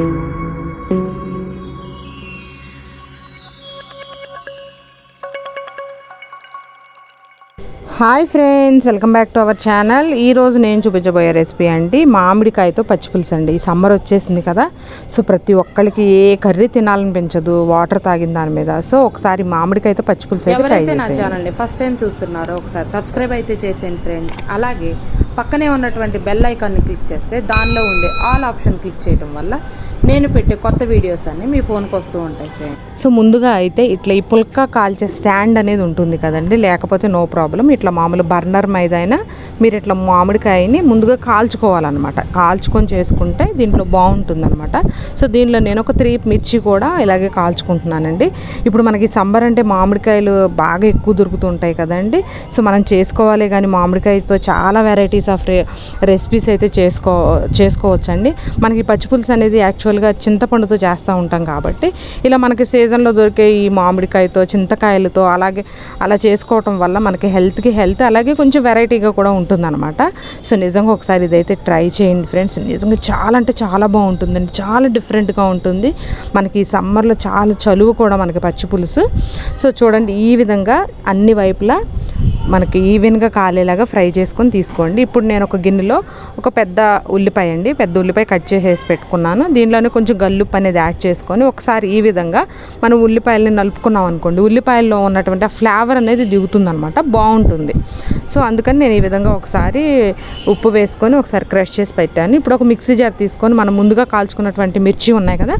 Música hi friends welcome back to our channel. ఈరోజు నేను చూపించబోయే రెసిపీ అండి మామిడికాయతో పచ్చిపులుసు అండి. ఈ సమ్మర్ వచ్చేసింది కదా సో ప్రతి ఒక్కరికి ఏ కర్రీ తినాలనిపించదు వాటర్ తాగిన దాని మీద. సో ఒకసారి మామిడికాయతో పచ్చిపులుసు అయితే ఎవరైతే నా. ఛానల్ని ఫస్ట్ టైం చూస్తున్నారో ఒకసారి సబ్స్క్రైబ్ అయితే చేసేయండి ఫ్రెండ్స్ అలాగే పక్కనే ఉన్నటువంటి బెల్ ఐకాన్ని క్లిక్ చేస్తే దానిలో ఉండే ఆల్ ఆప్షన్ క్లిక్ చేయడం వల్ల నేను పెట్టే కొత్త వీడియోస్ అన్ని మీ ఫోన్కి వస్తూ ఉంటాయి ఫ్రెండ్స్ సో ముందుగా అయితే ఇట్లా ఈ పుల్క కాల్చే స్టాండ్ అనేది ఉంటుంది కదండి. లేకపోతే నో ప్రాబ్లం ఇట్లా మామూలు బర్నర్ మీద అయినా మీరు ఇట్లా మామిడికాయని ముందుగా కాల్చుకోవాలన్నమాట. కాల్చుకొని చేసుకుంటే దీంట్లో బాగుంటుందన్నమాట. సో దీనిలో నేను ఒక త్రీ మిర్చి కూడా ఇలాగే కాల్చుకుంటున్నానండి. ఇప్పుడు మనకి సంబర్ అంటే మామిడికాయలు బాగా ఎక్కువ దొరుకుతుంటాయి కదండి. సో మనం చేసుకోవాలి కానీ మామిడికాయతో చాలా వెరైటీస్ ఆఫ్ రెసిపీస్ అయితే చేసుకో చేసుకోవచ్చండి. మనకి పచ్చిపులుసు అనేది యాక్చువల్గా చింతపండుతో చేస్తూ ఉంటాం కాబట్టి ఇలా మనకి సీజన్లో దొరికే ఈ మామిడికాయతో చింతకాయలతో అలాగే అలా చేసుకోవటం వల్ల మనకి హెల్త్కి హెల్త్ అలాగే కొంచెం వెరైటీగా కూడా ఉంటుందన్నమాట. సో నిజంగా ఒకసారి ఇదైతే ట్రై చేయండి ఫ్రెండ్స్. నిజంగా చాలా అంటే చాలా బాగుంటుందండి. చాలా డిఫరెంట్గా ఉంటుంది. మనకి ఈ సమ్మర్లో చాలా చలువు కూడా మనకి పచ్చి పులుసు. సో చూడండి ఈ విధంగా అన్ని వైపులా మనకి ఈవెన్గా కాలేలాగా ఫ్రై చేసుకొని తీసుకోండి. ఇప్పుడు నేను ఒక గిన్నెలో ఒక పెద్ద ఉల్లిపాయ అండి పెద్ద ఉల్లిపాయ కట్ చేసేసి పెట్టుకున్నాను. దీనిలోనే కొంచెం గల్లుప్పు అనేది యాడ్ చేసుకొని ఒకసారి ఈ విధంగా మనం ఉల్లిపాయలని నలుపుకున్నాం అనుకోండి ఉల్లిపాయల్లో ఉన్నటువంటి ఆ ఫ్లేవర్ అనేది దిగుతుందనమాట బాగుంటుంది. సో అందుకని నేను ఈ విధంగా ఒకసారి ఉప్పు వేసుకొని ఒకసారి క్రష్ చేసి పెట్టాను. ఇప్పుడు ఒక మిక్సీ జార్ తీసుకొని మనం ముందుగా కాల్చుకున్నటువంటి మిర్చి ఉన్నాయి కదా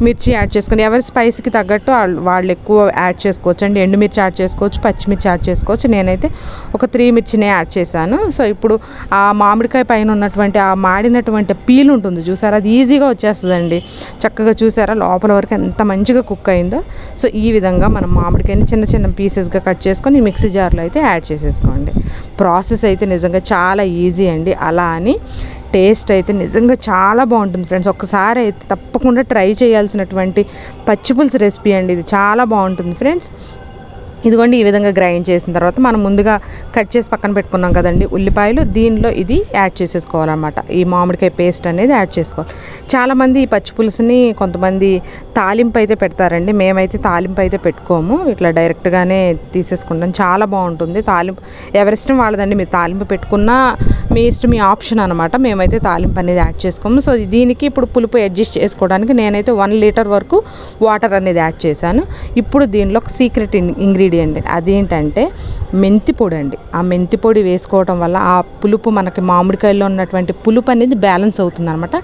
మిర్చి యాడ్ చేసుకొని ఎవరి స్పైస్కి తగ్గట్టు వాళ్ళు- వాళ్ళు ఎక్కువ యాడ్ చేసుకోవచ్చు అండి ఎండుమిర్చి యాడ్ చేసుకోవచ్చు పచ్చిమిర్చి యాడ్ చేసుకోవచ్చు. నేనైతే ఒక త్రీ మిర్చినే యాడ్ చేశాను. సో ఇప్పుడు ఆ మామిడికాయ పైన ఉన్నటువంటి ఆ మాడినటువంటి పీల్ ఉంటుంది చూసారా? అది ఈజీగా వచ్చేస్తుందండి. చక్కగా చూసారా? లోపల వరకు ఎంత మంచిగా కుక్ అయిందో. సో ఈ విధంగా మనం మామిడికాయని చిన్న చిన్న పీసెస్గా కట్ చేసుకొని మిక్సీ జార్లో అయితే యాడ్ చేసేసుకోండి. ప్రాసెస్ అయితే నిజంగా చాలా ఈజీ అండి. అలా అని టేస్ట్ అయితే నిజంగా చాలా బాగుంటుంది ఫ్రెండ్స్. ఒక్కసారి అయితే తప్పకుండా ట్రై చేయాల్సినటువంటి పచ్చిపులుసు రెసిపీ అండి ఇది. చాలా బాగుంటుంది ఫ్రెండ్స్. ఇదిగోండి ఈ విధంగా గ్రైండ్ చేసిన తర్వాత మనం ముందుగా కట్ చేసి పక్కన పెట్టుకున్నాం కదండి ఉల్లిపాయలు దీనిలో ఇది యాడ్ చేసేసుకోవాలన్నమాట. ఈ మామిడికాయ పేస్ట్ అనేది యాడ్ చేసుకోవాలి. చాలామంది ఈ పచ్చి పులుసుని కొంతమంది తాలింపు అయితే పెడతారండి మేమైతే తాలింపు అయితే పెట్టుకోము ఇట్లా డైరెక్ట్గానే తీసేసుకుంటాం. చాలా బాగుంటుంది తాలింపు ఎవరిష్టం వాళ్ళదండి మీరు తాలింపు పెట్టుకున్నా మీ ఇష్టం మీ ఆప్షన్ అనమాట మేమైతే తాలింపు అనేది యాడ్ చేసుకోము. సో దీనికి ఇప్పుడు పులుపు అడ్జస్ట్ చేసుకోవడానికి నేనైతే వన్ లీటర్ వరకు వాటర్ అనేది యాడ్ చేశాను. ఇప్పుడు దీనిలో ఒక సీక్రెట్ ఇంగ్రీడియంట్ అదేంటంటే మెంతి పొడి అండి ఆ మెంతి పొడి వేసుకోవడం వల్ల ఆ పులుపు మనకి మామిడికాయలో ఉన్నటువంటి పులుపు అనేది బ్యాలెన్స్ అవుతుంది అనమాట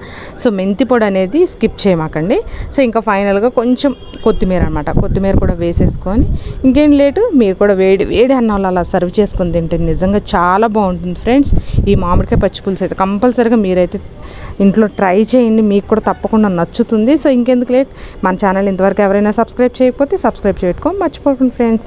సో మెంతి పొడి అనేది స్కిప్ చేయమాకండి. సో ఇంకా ఫైనల్గా కొంచెం కొత్తిమీర అనమాట కొత్తిమీర కూడా వేసేసుకొని ఇంకేం లేటు మీరు కూడా వేడి వేడి అన్నంలో అలా సర్వ్ చేసుకొని తింటే నిజంగా చాలా బాగుంటుంది ఫ్రెండ్స్. ఈ మామిడికాయ పచ్చి పులుసు అయితే కంపల్సరీగా మీరైతే ఇంట్లో ట్రై చేయండి. మీకు కూడా తప్పకుండా నచ్చుతుంది. సో ఇంకెందుకు లేట్ మన ఛానల్ ఇంతవరకు ఎవరైనా సబ్స్క్రైబ్ చేయకపోతే సబ్స్క్రైబ్ చేయట్టుకో మర్చిపోకండి ఫ్రెండ్స్.